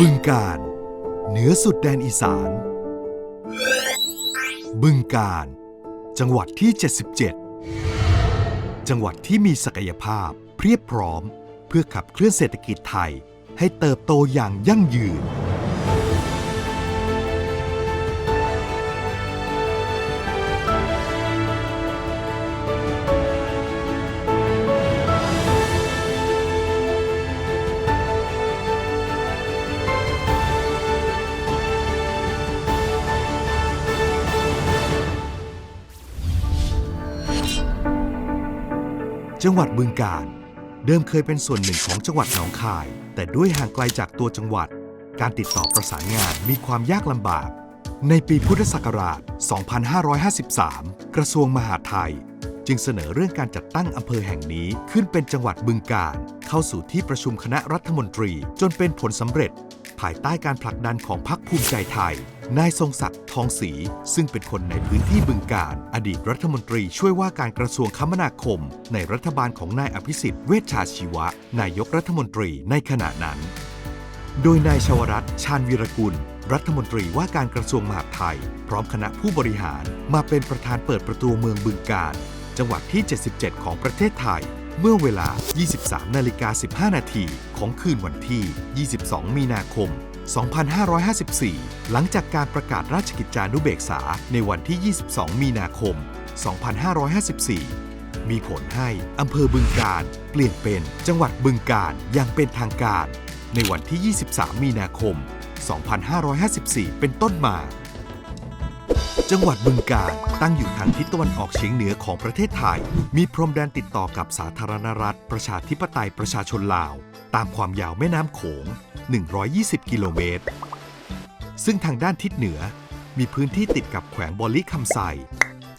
บึงการ เหนือสุดแดนอีสาน บึงการ จังหวัดที่ 77 จังหวัดที่มีศักยภาพเพียบพร้อม เพื่อขับเคลื่อนเศรษฐกิจไทยให้เติบโตอย่างยั่งยืน จังหวัดบึงกาฬเดิมเคยเป็นส่วนหนึ่งของจังหวัดหนองคาย แต่ด้วยห่างไกลจากตัวจังหวัด การติดต่อประสานงานมีความยากลำบาก ในปีพุทธศักราช 2553 กระทรวงมหาดไทย จึงเสนอเรื่องการจัดตั้งอำเภอแห่งนี้ขึ้นเป็นจังหวัดบึงกาฬเข้าสู่ที่ประชุมคณะรัฐมนตรีจนเป็นผลสำเร็จายใต้การผลักดันของพรรคภูมิใจไทย นายทรงศักดิ์ทองศรีซึ่งเป็นคนในพื้นที่บึงการ อดีตรัฐมนตรีช่วยว่าการกระทรวงคมนาคม ในรัฐบาลของนายอภิสิทธิ์เวชชาชีวะ นายกรัฐมนตรีในขณะนั้น โดยนายชวรัตน์ชาญวีรกุล รัฐมนตรีว่าการกระทรวงมหาดไทย พร้อมคณะผู้บริหารมาเป็นประธานเปิดประตูเมืองบึงการ จังหวัดที่ 77 ของประเทศไทย เมื่อเวลา 23 นาฬิกา 15 นาทีของคืนวันที่ 22 มีนาคม 2554 หลังจากการประกาศราชกิจจานุเบกษาในวันที่ 22 มีนาคม 2554 มีผลให้อำเภอบึงการเปลี่ยนเป็นจังหวัดบึงการอย่างเป็นทางการ ในวันที่ 23 มีนาคม 2554 เป็นต้นมา จังหวัดบึงการตั้งอยู่ทางทิศตะวันออกเฉียงเหนือของประเทศไทย มีพรมแดนติดต่อกับสาธารณรัฐ ประชาธิปไตยประชาชนลาว ตามความยาวแม่น้ำโขง 120 กิโลเมตร ซึ่งทางด้านทิศเหนือ มีพื้นที่ติดกับแขวงบอลิคำไซ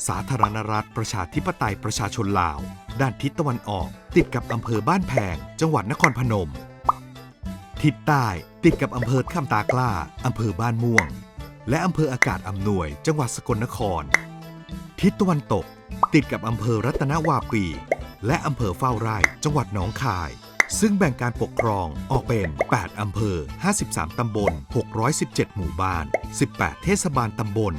สาธารณรัฐ ประชาธิปไตยประชาชนลาว ด้านทิศตะวันออก ติดกับอำเภอบ้านแพง จังหวัดนครพนม ทิศใต้ติดกับอำเภอคำตากล้าอำเภอบ้านม่วง และอำเภออากาศอำนวย จังหวัดสกลนคร ทิศตะวันตก ติดกับอำเภอรัตนวาปี และอำเภอเฝ้าไร่ จังหวัดหนองคาย ซึ่งแบ่งการปกครองออกเป็น 8 อำเภอ 53 ตำบล 617 หมู่บ้าน 18 เทศบาลตำบล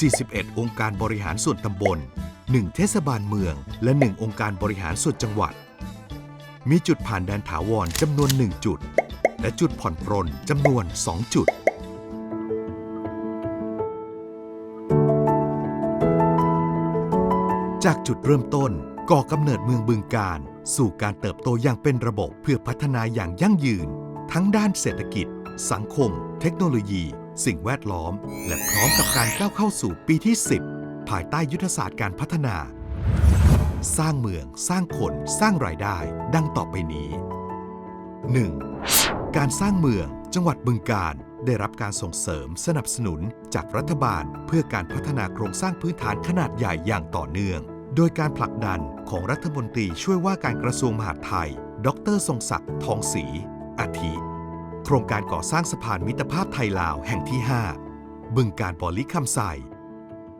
41 องค์การบริหารส่วนตำบล 1 เทศบาลเมือง และ 1 องค์การบริหารส่วนจังหวัด มีจุดผ่านแดนถาวรจำนวน 1 จุด และจุดผ่อนปรนจำนวน 2 จุด จากจุดเริ่มต้นก่อกำเนิดเมืองบึงการ สู่การเติบโตอย่างเป็นระบบเพื่อพัฒนาอย่างยั่งยืน ทั้งด้านเศรษฐกิจ สังคม เทคโนโลยี สิ่งแวดล้อม และพร้อมกับการก้าวเข้าสู่ปีที่ 10 ภายใต้ยุทธศาสตร์การพัฒนา สร้างเมือง สร้างคน สร้างรายได้ ดังต่อไปนี้ 1. การสร้างเมืองจังหวัดบึงการได้รับการส่งเสริมสนับสนุนจากรัฐบาล เพื่อการพัฒนาโครงสร้างพื้นฐานขนาดใหญ่อย่างต่อเนื่อง โดยการผลักดันของรัฐมนตรีช่วยว่าการกระทรวงมหาดไทย ดร ทรงศักดิ์ทองศรีอาทิ โครงการก่อสร้างสะพานมิตรภาพไทยลาวแห่งที่ 5 บึงการบอลิคำไซ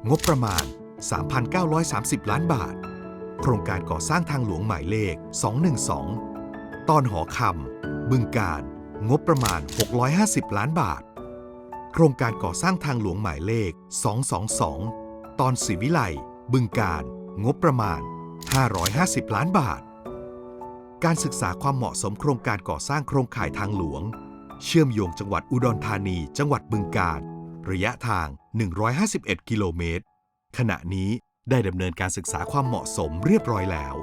งบประมาณ 3,930 ล้านบาท โครงการก่อสร้างทางหลวงหมายเลข 212 ตอนหอคำบึงการ งบประมาณ 650 ล้านบาท โครงการก่อสร้างทางหลวงหมายเลข 222 ตอนศรีวิไลบึงการ งบประมาณ 550 ล้านบาท การศึกษาความเหมาะสมโครงการก่อสร้างโครงข่ายทางหลวง เชื่อมโยงจังหวัดอุดรธานี จังหวัดบึงกาฬระยะทาง 151 กิโลเมตร ขณะนี้ได้ดำเนินการศึกษาความเหมาะสมเรียบร้อยแล้ว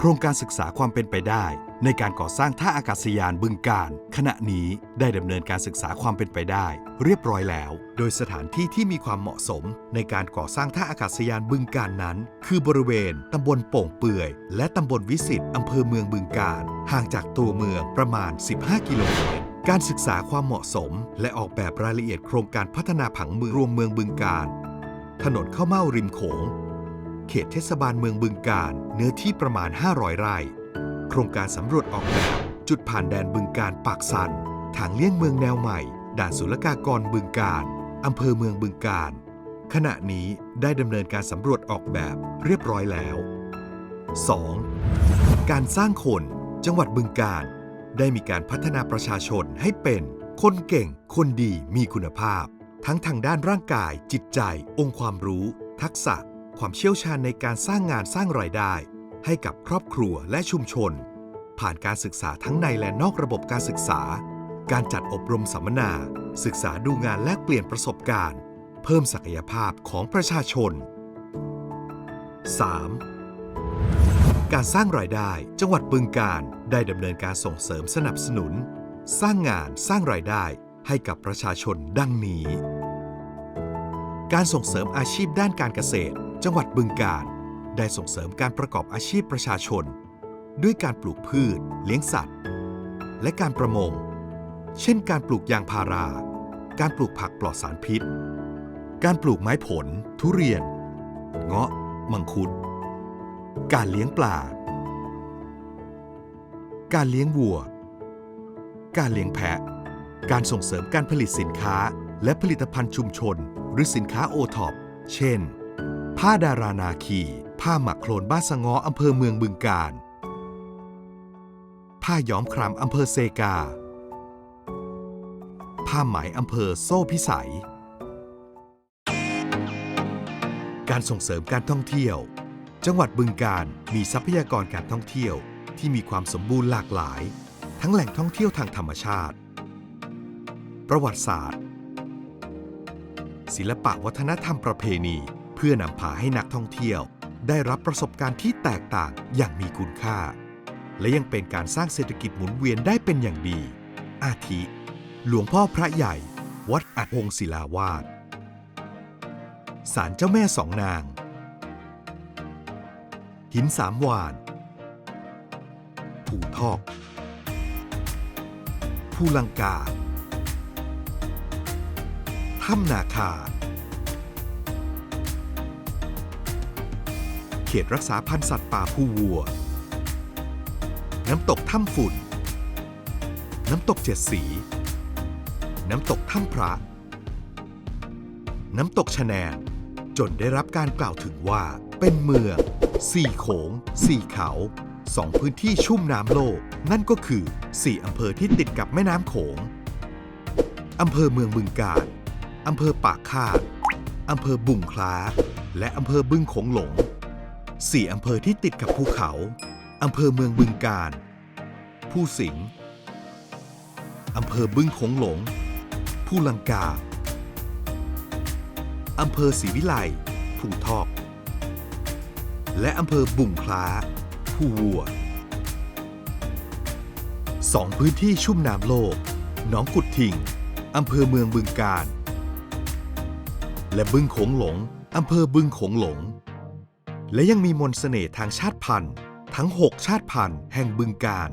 โครงการศึกษาความเป็นไปได้ ในการก่อสร้างท่าอากาศยานบึงการ ขณะนี้ได้ดำเนินการศึกษาความเป็นไปได้ เรียบร้อยแล้ว โดยสถานที่ที่มีความเหมาะสม ในการก่อสร้างท่าอากาศยานบึงการนั้น คือบริเวณตำบลโป่งเปื่อย และตำบลวิสิตอำเภอเมืองบึงการ ห่างจากตัวเมืองประมาณ 15 กิโลเมตรการศึกษาความเหมาะสม และออกแบบรายละเอียดโครงการพัฒนาผังเมืองรวมเมืองบึงการ ถนนข้าวเม่าริมโขง เขตเทศบาลเมืองบึงการ เนื้อที่ประมาณ 500 ไร่ โครงการสำรวจออกแบบจุดผ่านแดนบึงการปากสัน ทางเลี่ยงเมืองแนวใหม่ ด่านศุลกากรบึงการอำเภอเมืองบึงการ ขณะนี้ได้ดำเนินการสำรวจออกแบบเรียบร้อยแล้ว 2. การสร้างคน จังหวัดบึงการ ได้มีการพัฒนาประชาชนให้เป็นคนเก่ง คนดีมีคุณภาพ ทั้งทางด้านร่างกาย จิตใจ องค์ความรู้ ทักษะ ความเชี่ยวชาญในการสร้างงานสร้างรายได้ ให้กับครอบครัวและชุมชน ผ่านการศึกษาทั้งในและนอกระบบการศึกษา การจัดอบรมสัมมนา ศึกษาดูงานแลกเปลี่ยนประสบการณ์ เพิ่มศักยภาพของประชาชน 3. การสร้างรายได้ จังหวัดบึงการได้ดำเนินการส่งเสริมสนับสนุน สร้างงานสร้างรายได้ให้กับประชาชนดังนี้ การส่งเสริมอาชีพด้านการเกษตร จังหวัดบึงการได้ส่งเสริมการประกอบอาชีพประชาชน ด้วยการปลูกพืช เลี้ยงสัตว์ และการประมง เช่น การปลูกยางพารา การปลูกผักปลอดสารพิษ การปลูกไม้ผล ทุเรียน เงาะ มังคุด การเลี้ยงปลา การเลี้ยงวัว การเลี้ยงแพะ การส่งเสริมการผลิตสินค้าและผลิตภัณฑ์ชุมชน หรือสินค้าโอท็อป เช่น ผ้าดารานาคี ผ้าหมักโคลนบ้านสง้ออำเภอเมืองบึงการผ้าย้อมครามอำเภอเซกา ผ้าไหมอำเภอโซ่พิสัย การส่งเสริมการท่องเที่ยว จังหวัดบึงการมีทรัพยากรการท่องเที่ยวที่มีความสมบูรณ์หลากหลาย ทั้งแหล่งท่องเที่ยวทางธรรมชาติ ประวัติศาสตร์ ศิลปะวัฒนธรรมประเพณี เพื่อนำพาให้นักท่องเที่ยว ได้รับประสบการณ์ที่แตกต่างอย่างมีคุณค่า และยังเป็นการสร้างเศรษฐกิจหมุนเวียนได้เป็นอย่างดี อาทิ หลวงพ่อพระใหญ่ วัดอัดพงศิลาวาสศาลเจ้าแม่สองนาง หินสามวานผูทอกภูลังกาถ้ำนาคา เขตรักษาพันธุ์สัตว์ป่าภูวัว น้ำตกถ้ำฝุ่น น้ำตกเจ็ดสี น้ำตกถ้ำพระ น้ำตกชะแนนจนได้รับการกล่าวถึงว่าเป็นเมืองสี่โขงสี่เขาสองพื้นที่ชุ่มน้ำโลก นั่นก็คือสี่อำเภอที่ติดกับแม่น้ำโขงอำเภอเมืองบึงกาฬอำเภอปากคาดอำเภอบุ่งคล้า และอำเภอบึงโขงหลง สี่อำเภอที่ติดกับภูเขา อำเภอเมืองบึงกาฬผู้สิงห์อำเภอบึงโขงหลง ผู้ลังกา อำเภอศรีวิไลผู้ทอก และอำเภอบุ่งคล้า ผู้วัวสองพื้นที่ชุ่มน้ำโลก หนองกุดทิง อำเภอเมืองบึงกาฬและบึงโขงหลง อำเภอบึงโขงหลง และยังมีมนต์เสน่ห์ทางชาติพันธุ์ ทั้ง 6 ชาติพันธุ์แห่งบึงการ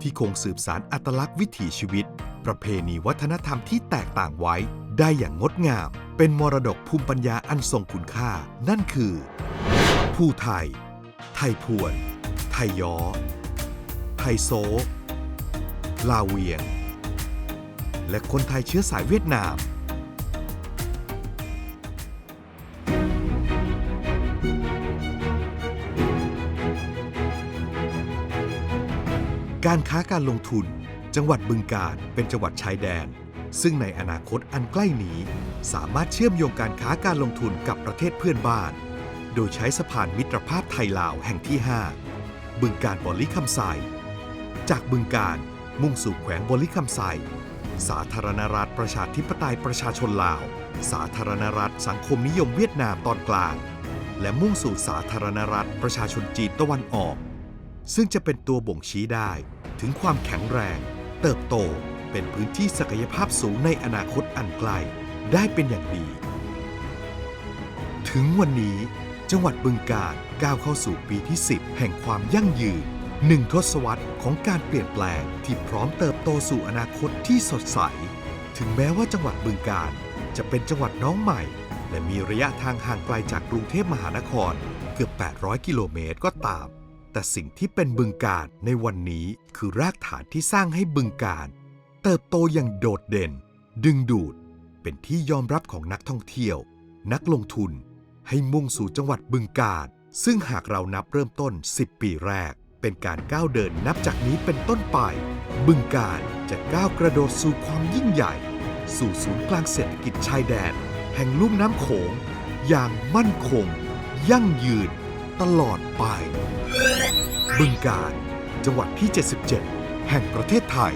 ที่คงสืบสารอัตลักษณ์วิถีชีวิต ประเพณีวัฒนธรรมที่แตกต่างไว้ ได้อย่างงดงาม เป็นมรดกภูมิปัญญาอันทรงคุณค่า นั่นคือ ผู้ไทย ไทยพวน ไทยยอ ไทยโซ ลาเวียง และคนไทยเชื้อสายเวียดนาม การค้าการลงทุน จังหวัดบึงกาฬเป็นจังหวัดชายแดน ซึ่งในอนาคตอันใกล้นี้ สามารถเชื่อมโยงการค้าการลงทุนกับประเทศเพื่อนบ้าน โดยใช้สะพานมิตรภาพไทยลาวแห่งที่ 5 บึงการบริคำไซจากบึงการมุ่งสู่แขวงบริคำไซสาธารณรัฐประชาธิปไตยประชาชนลาว สาธารณรัฐสังคมนิยมเวียดนามตอนกลาง และมุ่งสู่สาธารณรัฐประชาชนจีนตะวันออก ซึ่งจะเป็นตัวบ่งชี้ได้ ถึงความแข็งแรง เติบโตเป็นพื้นที่ศักยภาพสูงในอนาคตอันไกลได้เป็นอย่างดี ถึงวันนี้ จังหวัดบึงกาฬก้าวเข้าสู่ปีที่ 10 แห่งความยั่งยืนหนึ่งทศวรรษของการเปลี่ยนแปลงที่พร้อมเติบโตสู่อนาคตที่สดใส ถึงแม้ว่าจังหวัดบึงกาฬจะเป็นจังหวัดน้องใหม่ และมีระยะทางห่างไกลจากกรุงเทพมหานครเกือบ 800 กิโลเมตรก็ตาม แต่สิ่งที่เป็นบึงการในวันนี้คือรากฐานที่สร้างให้บึงการ เติบโตอย่างโดดเด่น ดึงดูด เป็นที่ยอมรับของนักท่องเที่ยว นักลงทุน ให้มุ่งสู่จังหวัดบึงการซึ่งหากเรานับเริ่มต้น 10 ปีแรก เป็นการก้าวเดินนับจากนี้เป็นต้นไป บึงการจะก้าวกระโดดสู่ความยิ่งใหญ่ สู่ศูนย์กลางเศรษฐกิจชายแดน แห่งลุ่มน้ำโขงอย่างมั่นคง ยั่งยืน ตลอดไป บึงการจังหวัดที่ 77 แห่งประเทศไทย